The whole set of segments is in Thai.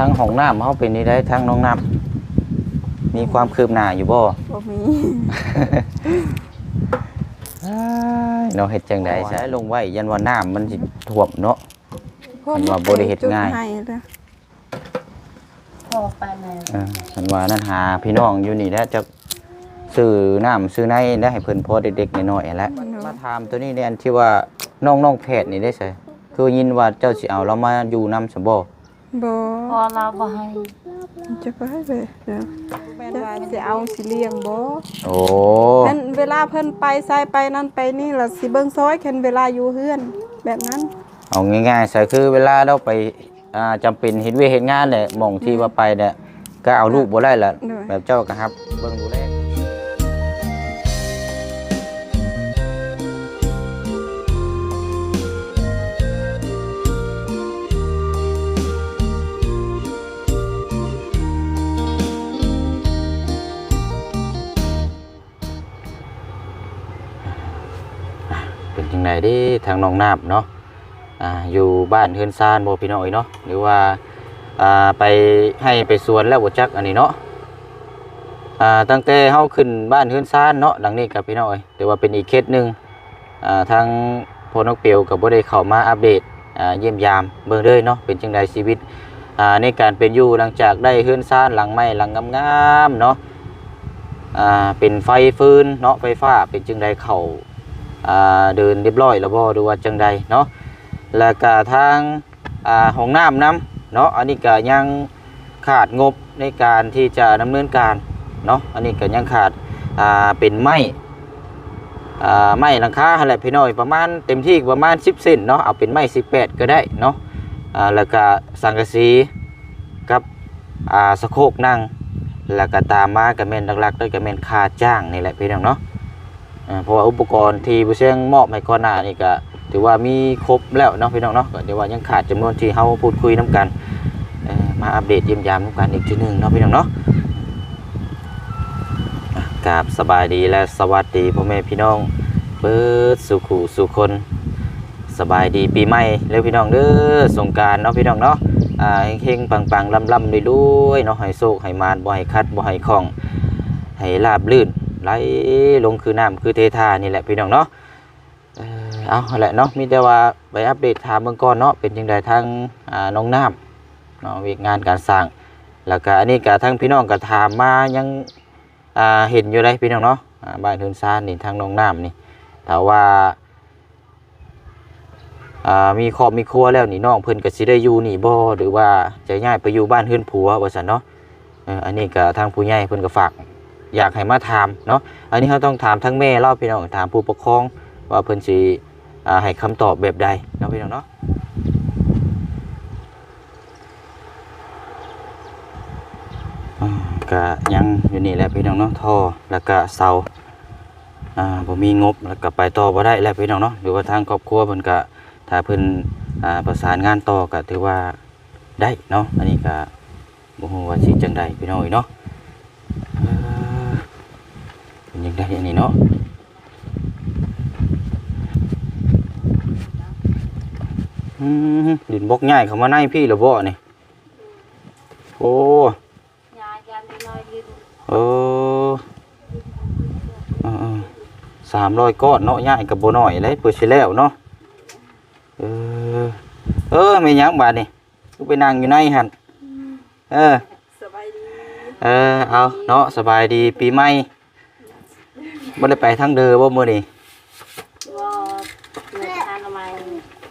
ทั้งห้องน้ำเขาเป็นนี่ได้ทั้งน้องน้ำมีความคืบหน้าอยู่บ่ บ่มีอ้ายเนาะเฮ็ดจังได๋ใช้ลงไว้ยันว่าน้ำมันสิท่วมเนาะ มันว่าบ่ได้เฮ็ดง่าย จุให้เด้อพอไปแล้วเออฉันว่านั่นหาพี่น้องอยู่นี่แล้วจะซื้อน้ำซื้อในได้ให้เพิ่นพอเด็กๆน้อยๆแหล้วมาถามตัวนี้เนี่ยอันที่ว่าน้องน้องแพทย์นี่ได้ใช่คือยินว่าเจ้าสิเอาเรามาอยู่นำสมบ่ บ่พอเราบ่ให้จะไปเด้อเด้อแม่นว่าสิเอาสิเลี้ยงบ่โอ้เพิ่นเวลาเพิ่นไปใส่ไปนั่นไปนี่ล่ะสิเบิ่งซอยแค่นเวลาอยู่เฮือน แบบนั้นเอาง่ายๆใช่คือเวลาเราไปอ่าจำเป็นเฮ็ดเวยกเฮ็ดงานเนี่ยหม่องที่ว่าไปเนี่ยก็เอาลูกบ่ได้ละแบบเจ้าก็ครับ เบิ่งดูแลเป็นจังได ดิทางน้องน้ำเนาะอ่าอยู่บ้านเฮือนซานบ่พี่น้องเอ้ยเนาะหรือว่าอ่าไปให้ไปสวนแล้วบ่จักอันนี้เนาะอ่าตั้งแต่เฮาขึ้นบ้านเฮือนซานเนาะดังนี้กับพี่น้องเอ้ยถือว่าเป็นอีกเคสหนึงอ่าทางพอนกเปียวก็บ่ได้เข้ามาอัปเดตอ่าเยี่ยมยามเบิ่งเลยเนาะเป็นจังไดชีวิตอ่าในการเป็นอยู่หลังจากได้เฮือนซานหลังใหม่หลังงามๆเนาะอ่าเป็นไฟฟืนเนาะไฟฟ้าเป็นจังไดเข้า อ่าเดินเรียบร้อยแล้วบ่ดูว่าจังใดเนาะแล้วก็ทางอ่าห้องน้ำน้ำเนาะอันนี้ก็ยังขาดงบในการที่จะดำเนินการเนาะอันนี้ก็ยังขาดอ่าเป็นไม้อ่าไม้หลังคาอะไรพี่น้อยประมาณเต็มที่ประมาณ 10เซนเนาะเอาเป็นไม้18 ก็ได้เนาะอ่าแล้วก็สังกะสีกับอ่าสะโคกนั่งแล้วก็ตามมากับแม่นหลักๆด้วยกับแม่นค่าจ้างนี่แหละพี่น้องเนาะ อ่าเพราะว่าอุปกรณ์ที่ผู้เชี่ยงมอบให้ก่อนหน้านี่ก็ถือว่ามีครบแล้วเนาะพี่น้องเนาะก็เดี๋ยวว่ายังขาดจำนวนที่เฮาพูดคุยน้กันเอ่อมาอัปเดตเยี่ยมยามน้กันอีกทีหนึงเนาะพี่น้องเนาะอะกราบสบายดีและสวัสดีพ่อแม่พี่น้องเบิดสุขุสุคน สบายดีปีใหม่แล้วพี่น้องเด้อสงกรารเนาะพี่น้องเนาะอ่าเฮงๆปังๆลำๆรวยๆเนาะให้โชคให้มานบ่ให้คัดบ่ให้คล่อง ให้ลาบลื่น ไหลลงคือน้ำคือเททานี่แหละพี่น้องเนาะเอ่อเอาแหละเนาะมีแต่ว่าไปอัปเดตถามเบื้องก่อนเนาะเป็นยังไงทางน้องน้ำเนาะวิกงานการสร้าง แล้วก็อันนี้ก็ทั้งพี่น้องก็ถามมายังเห็นอยู่เลยพี่น้องเนาะบ้านเทือนซานนี่ทางน้องน้ำนี่แต่ว่ามีครอบมีครัวแล้วนี่น้องเพิ่นก็สิได้อยู่นี่บ่หรือว่าจะย้ายไปอยู่บ้านเฮือนผัวว่าซั่นเนาะอันนี้ก็ทางผู้ใหญ่เพิ่นก็ฝาก อยากให้มาถามเนาะอันนี้เขาต้องถามทั้งแม่เล่าพี่น้องถามผู้ปกครองว่าเพิ่นสิให้คำตอบแบบใดเนาะพี่น้องเนาะก็ยังอยู่นี่แหละพี่น้องเนาะท่อแล้วก็เสาอ่าบ่มีงบแล้วก็ไปต่อบ่ได้แล้วพี่น้องเนาะหรือว่าทางครอบครัวเพิ่นก็ถ้าเพิ่นอ่าประสานงานต่อก็ถือว่าได้เนาะอันนี้ก็บ่ฮู้ว่าสิจังใดพี่น้องเนาะ เอ่อเป็นยัง ไงอันนี้เนาะอืมดินบกง่ายเข้ามาในพี่หรือบ่นี่โอ้ยายันน้อยยืนเออสามร้อยก้อนเนาะง่ายกับโบน้อยเลยเปิดสิแล้วเนาะเออเออไม่ยั้งบาดนี่กูไปนั่งอยู่ในหันเออสบายดีเออเอาเนาะสบายดีปีใหม่ บ่ได้ไปทางเด้อบ่มื้อนี้ว่าเงินทานทำไม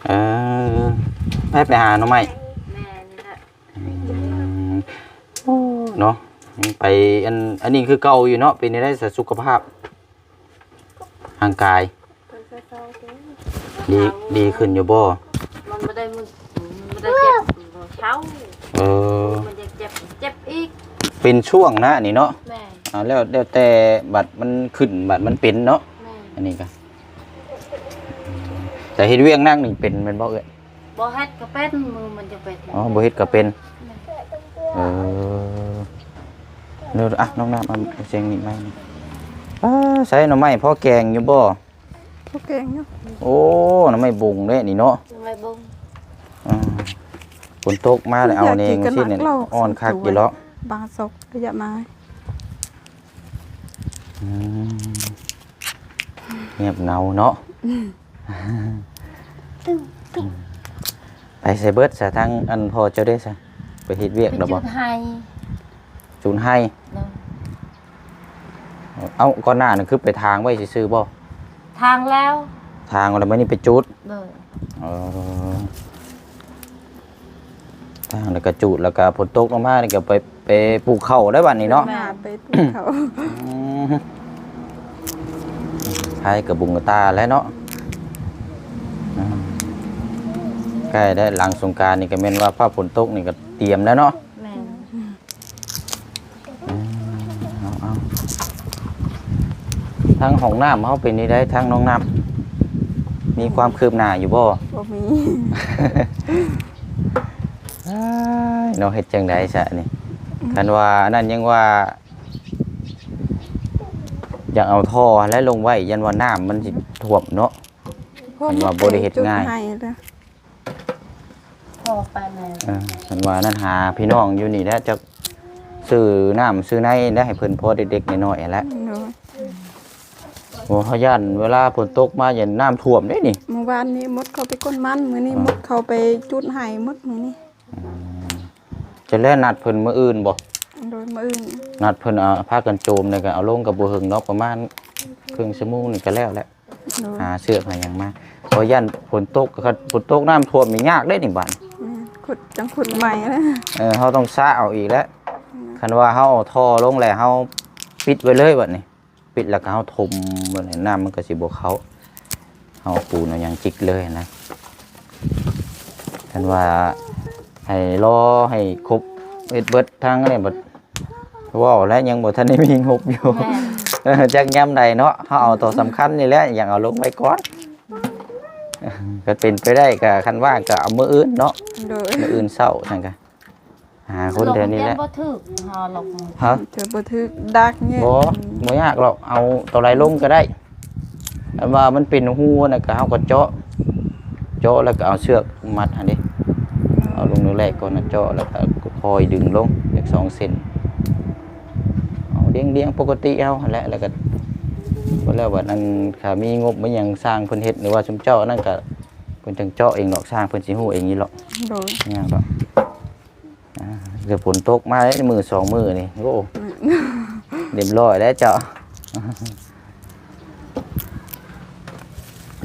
เออไปไปหาหน่อไม้แม่นี่แหละอืมเนาะไปอันอันนี้คือเก่าอยู่เนาะเป็นได้แต่สุขภาพร่างกายเพิ่นเศร้าๆเด้อดีดีขึ้นอยู่บ่มันไม่ได้มึงไม่ได้เจ็บเช้าเออมันจะเจ็บเจ็บอีกเป็นช่วงนะนี่เนาะแม่ อ่าแล้วแล้วแต่บัตรมันขึ้นบัตรมันเป็นเนาะแม่อันนี้ก็อืมแต่เฮ็ดเวียงนั่งนี่เป็นแม่นบ่เอ้ยบ่เฮ็ดก็เป็นมือมันจะเป็นอ๋อบ่เฮ็ดก็เป็น เออเดี๋ยวอะน้องน้ำเอาเสียงนี่ไม้นี่อ้าใส่หน่อไม้พ่อแกงอยู่บ่พวกเก่งเนาะโอ้หน่อไม้บุงเด้นี่เนาะไม่บุ้งอ่าฝนตกมาแล้วเอาเองสิเนี่ยอ่อนคักอยู่แล้วบางศกระยะไม้อืม เงียบเหงาเนาะไปใส่เบิดซะทางอันพอเจ้าได้ซะไปเฮ็ดเวียกไปดอกจุบ่ดให้จูนให้เนาะเอาก่อนหน้านั่นคือไปทางไว้ซื่อๆบ่ทางแล้ว ทางแล้วมันนี่ไปจุดเลยเออทางแล้วก็จุดแล้วก็ฝนตกลงมานี่ก็ไป ไปปลูกข้าวได้บัดนี้เนาะมาไปปลูกเขาอืมใช้กับบุงกบตาแล้วเนาะอืมใกล้ได้หลังสงกรารนี่ก็แม่นว่าฟ้าฝนตกนี่ก็เตรียมแล้วเนาะ แม่นเอาเอาทางห้องน้ำเขาเป็นนี่ได้ทางน้องน้ำมีความคืบหน้าอยู่บ่บ่มีอ้ายเนาะเฮ็ดจังไดซะนี่ คันว่านั่นยังว่า อยากเอาท่อและลงไว้ยันว่าน้ำมันสิท่วมเนาะ มันว่าบ่ได้เฮ็ดง่าย จุให้เด้อพอไปแล้วเออคันว่านั่นหาพี่น้องอยู่นี่แหล้วจะซื้อน้ำซื้อในได้ให้เพิ่นพอเด็กๆน้อยๆแหล้วโดยโอ้เขาย่านเวลาฝนตกมาอย่าน้ำท่วมได้นี่ เมื่อวานนี้มดเขาไปก้นมันมื้อนี้มดเขาไปจุดให้มดมื้อนี้ จะแล่นัดเพิ่นมื้ออื่นบ่โดยมื้ออื่นนัดเพิ่นเอาพากันโจมแล้วก็เอาลงกับบ่หึงเนาะประมาณครึ่งชั่วโมงนี่ก็แล้วแหละโดยหาเสื้อหาหยังมาเพราะย่านฝนตกก็ฝนตกน้ำท่วมนี่ยากเด้นี่บัดแม่นขุดจังขุดใหม่แล้วเออเฮาต้องซ่าเอาอีกแล้วคันว่าเฮาเอาท่อลงแล้วเฮาปิดไว้เลยบัดนี้ ปิดแล้วก็เฮาถมบัดนี้น้ำมันก็สิบ่เข้าเฮาปูนเอาหยังจิกเลยนะคันว่า ให้รอให้ครบเฮ็ดเบิดทางอันนี้บัดเว้าแล้วยังบ่ทันได้มีงบอยู่แม่นเออจักยามใดเนาะเขาเอาตัวสำคัญนี่แหละอย่างเอาลงไว้ก่อนเออก็เป็นไปได้ก็คันว่างก็เอามืออื่นเนาะโดยมืออื่นเศร้านั่นก็หาคนเดียวนี้แหละบ่ถึกหอลงฮะเจอบ่ถึกดักเนี่ยบ่บ่ยากหรอกเอาตัวไรลงก็ได้อันว่ามันเป็นหูน่ะก็เฮาก็เจาะ เจาะแล้วก็เอาเชือกมัดหั่นดิ เอาลงนิ้วแรกก่อนนะเจาะแล้วก็คอยดึงลงจากสองเซนเอาเลี้ยงๆปกติเอาและแล้วก็แล้วว่านั่นถ้ามีงบมันยังสร้างเพิ่นเฮ็ดหรือว่าชุมเจ้านั่นก็เพิ่นจังเจาะเองดอกสร้างเพิ่นสิฮู้เองนี่หรอกโดยอิหยังดอกอ่าเดี๋ยวฝนตกมาได้มือสองมือนี่โอ้เรียบร้อยแล้วเจ้า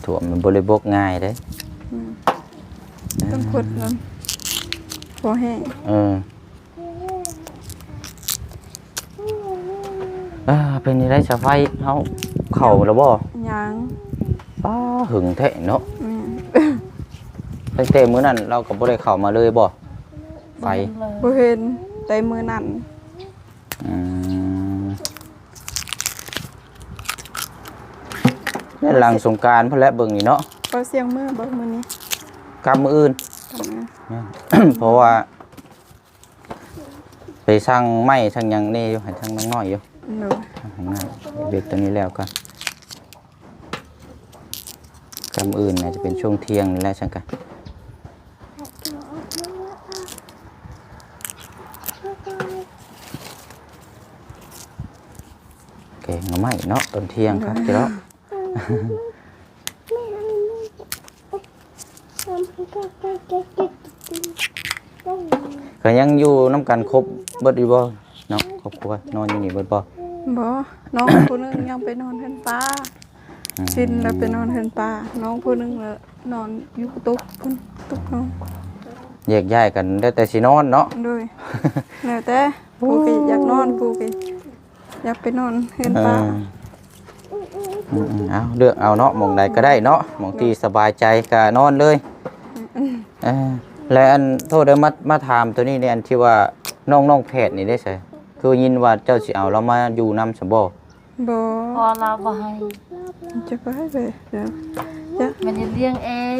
ถ่วมันบ่ได้บกง่ายเด้ต้องขุดนั้น อแห้งเอออ่าเป็นนี่ได้สะไฟเฮาเข้าแล้วบ่ยางป้าหึงแท้เนาะแม่นตั้งแต่มื้อนั้นเราก็บ่ได้เข้ามาเลยบ่ไฟเลยบ่เห็นแต่มือนั่นอืมนี่หลังสงกรารเพิ่นแหละเบิ่งนี่เนาะก็เสียงมือเบิ่มื้อนี้กำมืออื่นทำงาน เพราะว่า ไปสร้างไม้สร้างหยังนี่อยู่ให้ทางน้อยๆอยู่โดยให้ง่ายเบรกตัวนี้แล้วกันกำอื่นน่าจะเป็นช่วงเที่ยงนี่แหละช่างกันเก่งเอาไม้เนาะตอนเที่ยงครับเจ้า ก็ยังอยู่น้ำกันครบเบิดอยู่บ่เนาะครอบครัวนอนอยู่นี่เบิดบ่บ่น้องผู้หนึงยังไปนอนเฮือนป้าอืมชินแล้วไปนอนเฮือนป้าน้องผู้หนึงแล้วนอนอยู่ตุกพุ่นตุกน้องแยกย้ายกันได้แต่สินอนเนาะโดยแล้วแต่ผู้ก็อยากนอนผู้ก็อยากไปนอนเฮือนเอป้าออืมๆเอาเลือกเอาเนาะหมองใดก็ได้เนาะหมองที่สบายใจก็นอนเลย เออและอันโทษเด้อมามาถามตัวนี้เนี่ยอันที่ว่าน้องน้องแพทย์นี่ได้ใช่คือยินว่าเจ้าสิเอาเรามาอยู่นำสมบ่บ่พอเราบ่ให้จะไปไปเดี๋ยวจะมันจะเลี้ยงเอง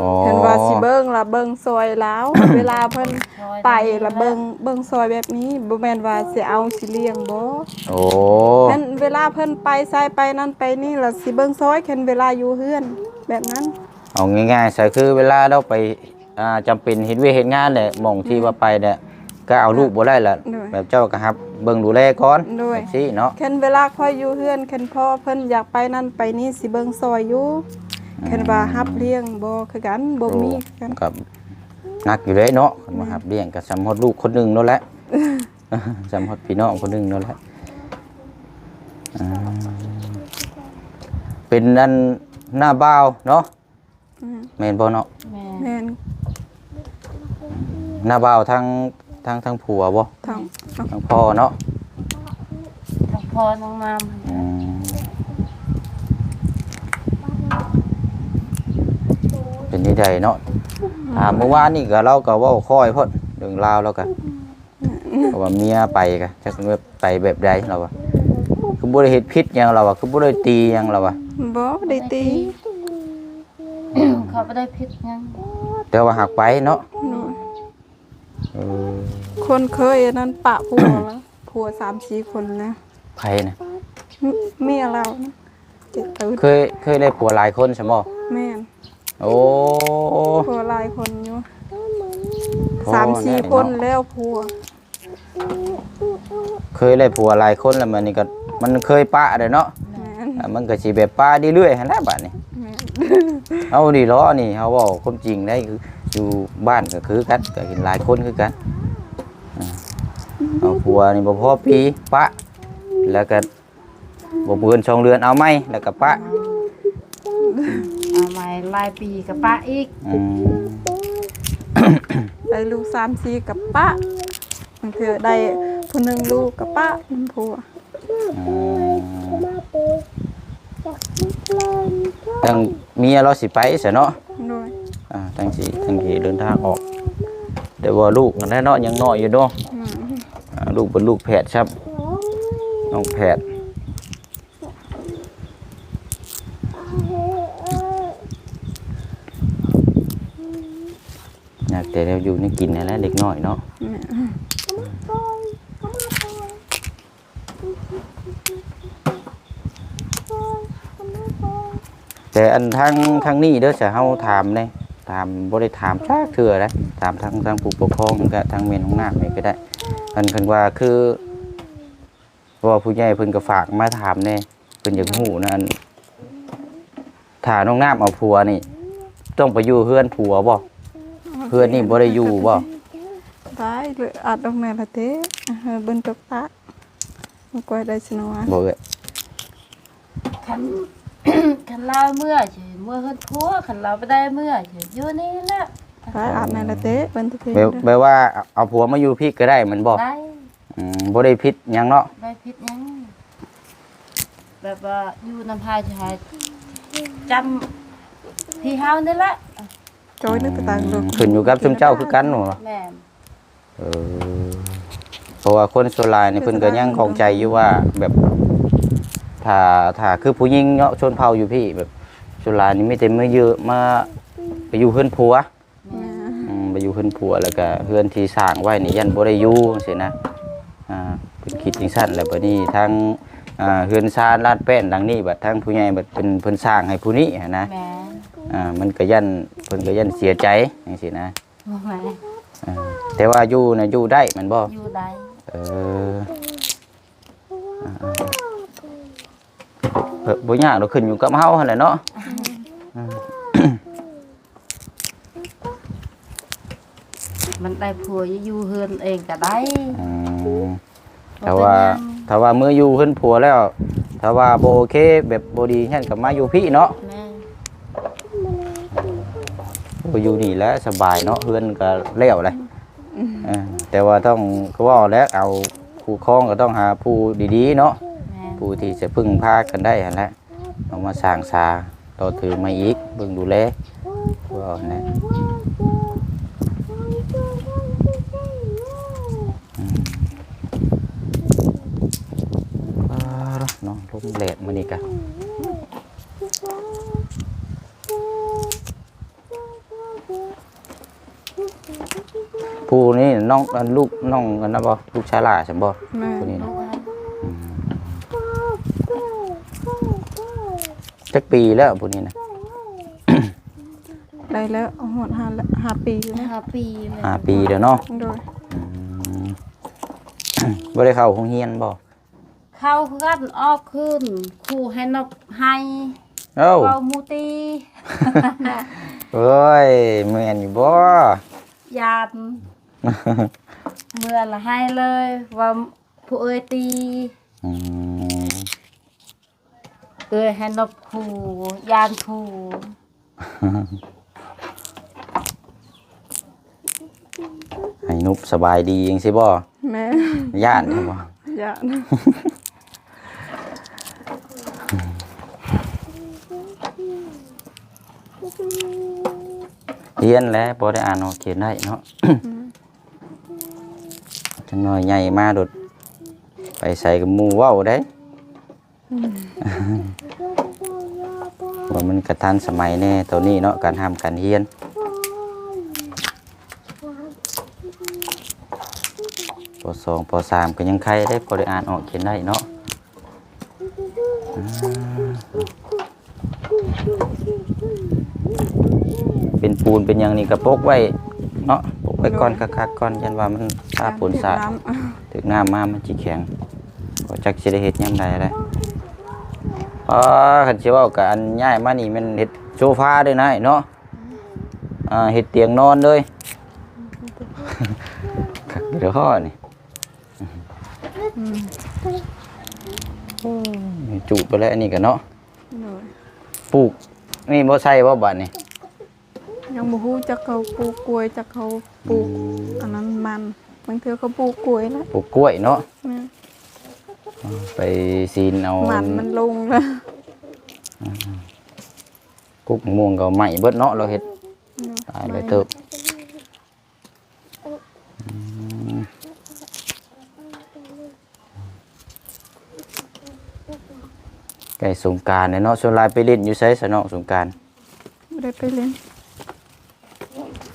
อ๋อเห็นว่าสิเบิ่งละเบิ่งซอยแล้ว เวลาเพิ่นไปละเบิ่งเบิ่งซอยแบบนี้บ่แม่นว่าสิเอาสิเลี้ยงบ่โอ้นั่นเวลาเพิ่นไปใส่ไปนั่นไปนี่ละสิเบิ่งซอยแค่นเวลาอยู่เฮือนแบบนั้นเอาง่ายๆใช่คือเวลาเราไป อ่าจำเป็นเฮ็ดเวยกเฮ็ดงานแหละหม่องที่ว่าไปเนี่ยก็เอาลูกบ่ได้ละด้วยแบบเจ้าก็ครับ เบิ่งดูแลก่อนด้วยแบบนี้เนาะเคันเวลาค่อยอยู่เฮือนเคันพ่อเพิ่นอยากไปนั่นไปนี่สิเบิ่งซอยอยู่เคันว่ารับเลี้ยงบ่คือกันบ่มีคือกัน กับนักอยู่เลยเนาะคนมาครับเลี้ยงกับสำฮอดลูกคนหนึ่งนั่นแหละ สำฮอดพี่น้องคนหนึ่งนั่นแหละอ่าเป็นอันหน้าบ่าวเนาะอืม แม่นบ่เนาะแม่แม่น หน้าบ่าวทั้งทั้งทั้งผัวบ่ทางทั้งพ่อเนาะทั้งพ่อทั้งน้อืมเป็นที่ใดเนาะอ่าเมื่อวานนี่ก็เราก็เว้าค่อยเพิ่นเรื่องราวแล้วก็เพราะว่าเมียไปก็จักว่าไปแบบใดเราว่าคือบ่ได้เฮ็ดผิดหยังเราว่าคือบ่ได้ตีหยังเราว่าบ่ได้ตีำเขาไม่ได้พิษยังแต่ว่าหักไปเนาะด้วย เออคนเคยอันนั้นปะผัวแล้วผัว3 4คนแล้วไผน่ะเมียเรานะเจ็ดตื่นเคยเคยได้ผัวหลายคนใช่บ่แม่นโอ้ ผัวหลายคนอยู่พ่อสามสี่แน่คนเนาะแล้วผัวเคยได้ผัวหลายคนแล้วมันนี่ก็มันเคยปะเด้เนาะแม่นอะมันก็สิแบบปะเรื่อยๆหั่นแหละบัดนี้แม่นเอาดีล้อนี่เขาบอกความจริงได้คือ อยู่บ้านก็คือกันก็เห็นหลายคนคือกันอ่าเอาผัวนี่บ่พอปีปะ แล้วก็บ่เบือนช่องเรือนเอาไหมแล้วก็ปะเอาใหม่ลายปีกับป้าอีกอืมได้ลูกสามสี่กับป้าบางเถื่อได้ผู้หนึ่งลูกกับป้าเป็นผัวอืมทางเมียเราสิไปซะเนาะด้วย อ่าทางสิทางสิเดินทางออก แต่ว่าลูกนั่นแหละเนาะยังน้อยอยู่เนาะอืมอ่าลูกเป็นลูกแพทย์ครับน้องแพทย์อยากแต่เราอยู่ในกินนั่นแหละเด็กน้อยเนาะแม่นแต่อันทางทางนี้เด้อจะเฮาถามเลย ถามบ่ได้ถามจักเทื่อนะถามทางทางผู้ปกครองก็ทางเมนของน้านี่ก็ได้เพิ่นเพิ่นว่าคือเพราะว่าผู้ใหญ่เพิ่นก็ฝากมาถามแน่เพิ่นอยากฮู้นะอันถ้าน้องน้ำเอาผัวนี่ ต้องไปอยู่เฮือนผัวบ่เฮือนนี่บ่ได้อยู่บ่ได้เลยอัดออกมาละเต้เออเบิ่นตกตามันก็ได้สนวนบ่เอ้ยขัน ขันเราเมื่อเฉยเมื่อเฮิรพัวขันเราไม่ได้เมื่อเฉยอยู่นี่แหละได้อัดมาละเต้เบิ่นตะเต้แปลแปลว่าเอาผัวมาอยู่พี่ก็ได้แมันบ่ได้อืมบ่ได้ผิดหยังเนาะได้พิษยังแบบว่าอยู่น้ำพายชายจำที่เฮานี่แหละจอยนึกไปต่างลูกขึ้นอยู่กับชุมเจ้าคือกันหนูแม่นเออเพราะว่าคนโซลายนี่เพิ่นก็ยังของใจอยู่ว่าแบบ ถ้าถ้าคือผู้หญิงเนาะชนเผ่าอยู่พี่แบบโซลายนี่ไม่เต็มไม่เยอะมาไปอยู่เฮือนผัวแม่นอืมไปอยู่เฮือนผัวแล้วก็เฮือนที่สร้างไว้นี่ยันบ่ได้อยู่จังซี่นะอ่าเพิ่นคิดจังซั่นแล้วบัดนี้ทางอ่าเฮือนซานลาดแป้นดังนี้บัดทางผู้ใหญ่บัดเป็นเพิ่นสร้างให้ผู้นี้หั้นนะ แม่นอ่ามันก็ยันเพิ่นก็ยันเสียใจจังซี่นะแม่นอ่าแต่ว่าอยู่น่ะอยู่ได้แมันบ่อยู่ได้เอออ่าๆเพิ่น บ่ยากดอกขึ้นอยู่กับเฮาหั่นแหละเนาะมันได้ผัวอยู่เฮือนเองก็ได้อืมถ้าว่าถ้าว่ามื้ออยู่เพิ่นผัวแล้วถ้าว่าบ่โอเคแบบบ่ดีฉันก็มาอยู่พี่เนาะแม่นบ่อยู่นี่แหล้วสบายเนาะเฮือนก็แล้วเลยเออแต่ว่าต้องก็เว่าแล้วเอาผู้ครองก็ต้องหาผู้ดีๆเนาะแม่น ผู้ที่จะพึ่งพากันได้หั่นแหละเอามาสร้างสาต่อถือมาอีกเบิ่งดูแลว่าเอานะอืมอ่าเนาะลมแดดมื้อนี้กะผู้นี่น้องอันลูกน้องอันนั้นบ่ลูกชายหล่าใช่บ่แม่ผู้นี้ลูนะ กให้ จักปีแล้วผู้นี้นะได้แล้วหดห้าละห้าปีอยู่นะห้าปีเลยห้าปีเด้อเนาะโดยอืมบ่ได้เข้าโรงเรียนบ่เข้าคือกันออกขึ้นครูให้นกให้เอ้าเว้ามูตีเอ้ยแม่นอยู่บ่ยานเมื่อละให้เลยว่าผู้เอ้ยตีอืม เอ้ยให้นกครูยานครูให้นุบสบายดีจังซี่บ่แม่ย่านใช่บ่อย่านะเรียนแล้วบ่ได้อ่านออกเขียนได้เนาะ จังน้อยใหญ่มาโดดไปใส่กับหมู่เว้าได้ ว่ามันกระทันสมัยแน่ตัวนี้เนาะการห้ามการเฮียนปสองปสามก็ยังใครได้พอได้อ่านออกเขียนได้เนาะอ่าเป็นปูนเป็นหยังนี่กระปกไว้เนาะปกไว้ก่อนคักๆก่อนยันว่ามันซาปูนสาดน้ำอะถึงน้ำมามันจิแข็งก็จักสิได้เฮ็ดยามใดเลย อ๋อคันสิเว้ากับอันย้ายมานี่มันเฮ็ดโซฟาด้วยนะไอ้เนาะอ่าเฮ็ดเตียงนอนเลยคักเดี๋ยวข้อนี่นี่จุไปแล้วอันนี้ก็เนาะโดยปลูกนี่บ่ใช่บ่บัดนี่ยังบ่ฮู้จักเขาปลูกกล้วยจักเขาปลูกอันนั้นมันบางเทื่อเขาปลูกกล้วยแล้วปลูกกล้วยเนาะแม่ไปซีนเอามันมันลงแล้ว กุกม่วงก็ใหม่เบิดเนาะเราเฮ็ดตายเลยเติบไก่สงกรารเนาะส่วนหลายไปเล่นอยู่ไสสนอกสงกรารบ่ได้ไปเล่น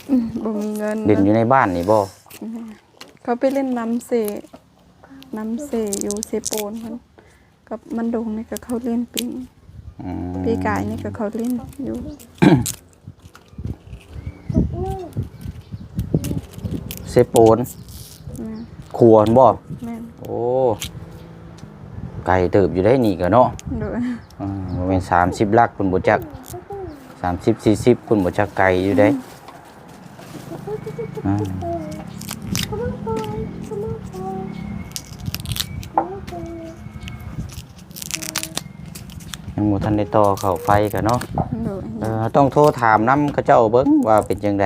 อืมบ่มีเงินเล่นอยู่ในบ้านนี่บ่เขาไปเล่นน้ำเสน้ำเสอยู่เซโปนมันกับมันดงนี่ก็เขาเล่นปีอืม ปีกายนี่ก็เขาเล่นอยู่เซโปนแม่ครัวหั่นบ่แม่นโอ้ไก่เติบอยู่ได้นี่ก็เนาะโดยอืมบ่แม่น30ลักคุณบ่จัก30 40คุณบ่จักไก่อยู่ได้ ยังบ่ทันได้ต่อเข้าไฟกันเนาะโดยเออต้องโทรถามน้ำเขาเจ้าเบิ้งว่าเป็นจังได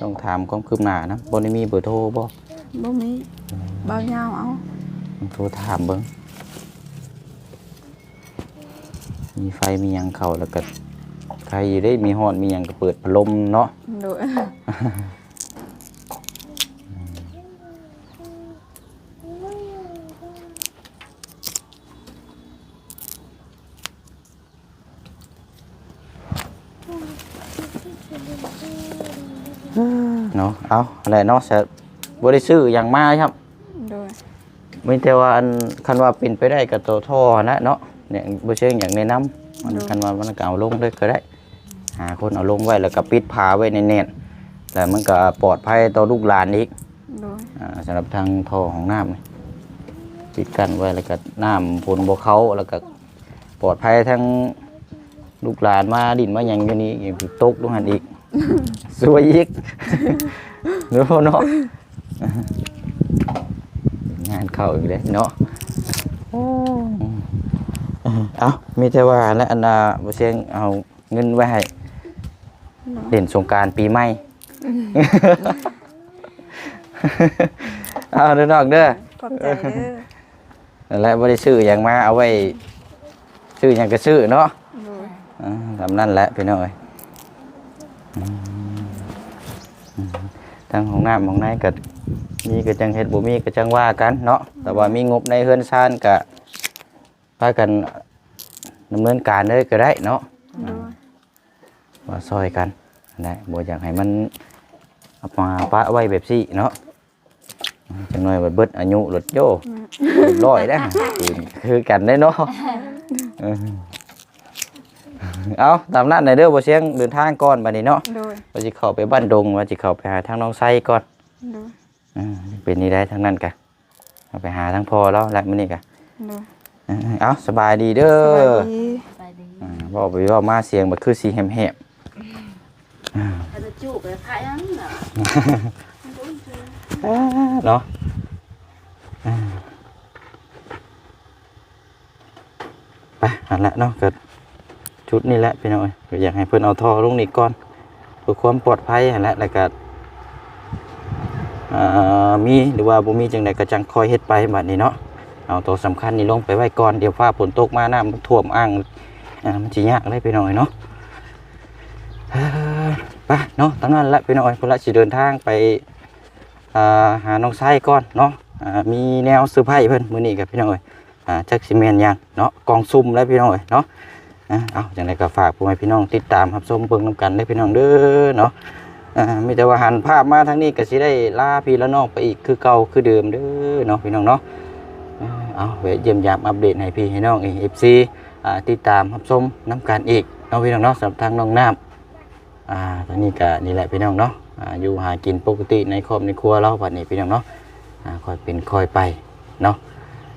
ต้องถามความคืบหน้านะบ่ได้มีเบอร์โทรบ่บ่มีเบายาวเอาต้องโทรถามเบิ้งมีไฟมีหยังเข้าแล้วก็ใครอยู่ได้มีฮอดมีหยังก็เปิดพัดลมเนาะโดย เนาะเอาอะไรเนาะจะบ่ได้ซื้อหยังมาครับโดยมีแต่ว่าอันคันว่าเป็นไปได้กับตัวท่อนะเนาะเนี่ยบ่เชิงอย่างแนะนำมันคันว่ามันก็เอาลงเลยก็ได้ หาคนเอาลงไว้แล้วก็ปิดผาไว้แน่นๆแล้วมันก็ปลอดภัยต่อลูกหลานอีกโดยอ่าสำหรับทางท่อของน้ำนี่ปิดกันไว้แล้วก็น้ำฝนบเขาแล้วก็ปลอดภัยทั้งลูกหลานมาดินมาอย่างอยู่นี่อย่างที่ตกลงหันอีกสวยอีก เนาะเนาะงานเข้าอีกเลยเนาะเอามีแต่ว่าและอันนาบ่เชียงเอาเงินไว้ให้เล่นสงกรารปีใหม่เอาเด้อน้องเด้อขอบใจเด้อนั่นแหละบ่ได้ซื้อหยังมาเอาไว้ซื้อหยังก็ซื้อเนาะโดยอ่าทำนั่นแหละพี่น้องเอ้ยอืมอืม ทางของน้ำของในก็มีก็จังเฮ็ดบ่มีก็จังว่ากันเนาะแต่ว่ามีงบในเฮือนซ่านก็พากันดำเนินการเลยก็ได้เนาะโดยว่าซอยกันได้บ่อยากให้มันเอามาปะไว้แบบซี่เนาะจังหน่อยบัดเบิดอายุหลุดโยเรียบร้อยได้คือคือกันได้เนาะ เออเอาตามนั้นในเด้อบ่เสียงเดินทางก่อนบัดนี้เนาะโดยว่าสิเข้าไปบ้านดงว่าสิเข้าไปหาทางน้องไส้ก่อนโดยอืมเป็นนี่ได้ทั้งนั้นกะเอาไปหาทั้งพ่อแล้วและมื้อนี้กะโดยอืมเอาสบายดีเด้สอวัสดีไปดีอ่าบอกไปว่ามาเสียงมันคือสีแหบถ้าจะจุไปขายนั้นน่ะๆอ่าเนาะอ่าไปหันละเนาะเกิด ชุดนี้แหละพี่น้อยอยากให้เพื่อนเอาท่อลงนี่ก่อนเพื่อความปลอดภัยหันละแล้วก็มีหรือว่าบ่มีจังใดก็จังคอยเฮ็ดไปบัดนี้เนาะเอาตัวสำคัญนี่ลงไปไว้ก่อนเดี๋ยวฟ้าฝนตกมาน้ำมันท่วมอ่างมันสิยากเลยพี่น้อยเนาะไปเนาะตอนนั้นแหละพี่น้อยพนละสิเดินทางไปาหาน้องไส้ก่อนเนาะมีแนวซอร์ไพร์เพิ่นมื้อนี้กับพี่น้อยอ่าจักสิแม่นยังเนาะกองซุ่มแล้วพี่น้อยเนาะ อะเอาจังไดก็ฝากพ่อแม่พี่น้องติดตามครับชมเบิ่งนํกันเด้พี่น้องเด้อเนาะมีแต่ว่าหันภาพมาทางนี้ก็สิได้ลาพี่ละน้องไปอีกคือเก่าคือเดิมเด้อเนาะพี่น้องเนาะเอาไว้เยี่ยมยามอัปเดตให้พี่ให้น้อง FC อ่าติดตามครับชมนํกันอีกเนาะพี่น้องเนาะสำหรับทางน้องน้ำอ่าตอนนี้ก็นี่แหละพี่น้องเนาะอยู่หากินปกติในครอบในครัวเราบัดนี้พี่น้องเนาะคอยเป็นคอยไปเนาะ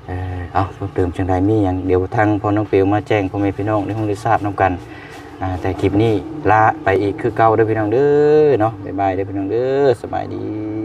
เออเอาเพิ่มเติมจังไรมีอย่างเดี๋ยวทางพ่อน้องเปียวมาแจ้งพ่อแม่พี่น้องในห้องได้ทราบน้ำกันแต่คลิปนี้ลาไปอีกคือเก่าเด้อพี่น้องเด้อเนาะบ๊ายบายเด้อพี่น้องเด้อสบายดี